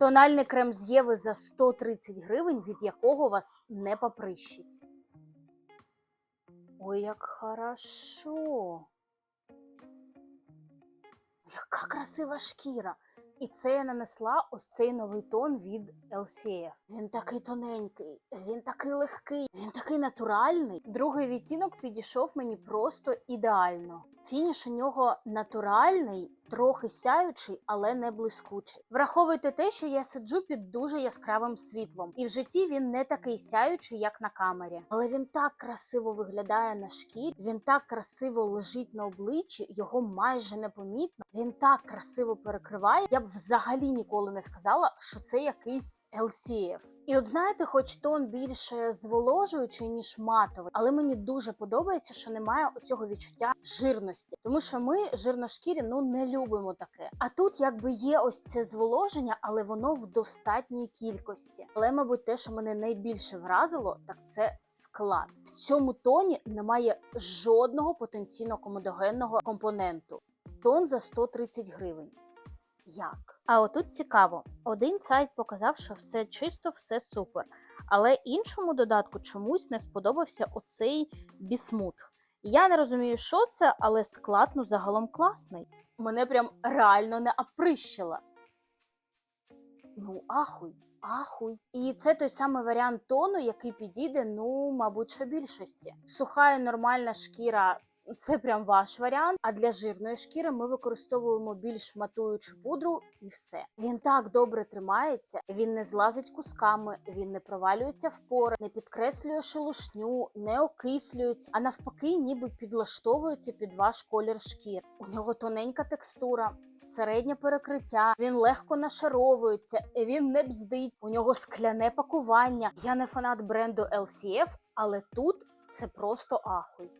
Тональний крем з Єви за 130 гривень, від якого вас не поприщить. Ой, як хорошо. Яка красива шкіра. І це я нанесла ось цей новий тон від LCF. Він такий тоненький, він такий легкий, він такий натуральний. Другий відтінок підійшов мені просто ідеально. Фініш у нього натуральний, трохи сяючий, але не блискучий. Враховуйте те, що я сиджу під дуже яскравим світлом, і в житті він не такий сяючий, як на камері. Але він так красиво виглядає на шкірі, він так красиво лежить на обличчі, його майже непомітно. Він так красиво перекриває. Я б взагалі ніколи не сказала, що це якийсь LCF. І от знаєте, хоч тон більше зволожуючий, ніж матовий, але мені дуже подобається, що немає оцього відчуття жирності, тому що ми жирношкірі ну не любимо таке. А тут якби є ось це зволоження, але воно в достатній кількості. Але, мабуть, те, що мене найбільше вразило, так це склад. В цьому тоні немає жодного потенційно комедогенного компоненту. Тон за 130 гривень. Як? А отут цікаво: один сайт показав, що все чисто, все супер. Але іншому додатку чомусь не сподобався оцей бісмут. Я не розумію, що це, але склад ну загалом класний. Мене прям реально не оприщило. Ну, ахуй, ахуй. І це той самий варіант тону, який підійде, ну, мабуть, що більшості. Суха і нормальна шкіра це прям ваш варіант. А для жирної шкіри ми використовуємо більш матуючу пудру і все. Він так добре тримається, він не злазить кусками, він не провалюється в пори, не підкреслює шелушню, не окислюється, а навпаки, ніби підлаштовується під ваш колір шкір. У нього тоненька текстура. Середнє перекриття, він легко нашаровується, він не бздить, у нього скляне пакування. Я не фанат бренду LCF, але тут це просто ахуй.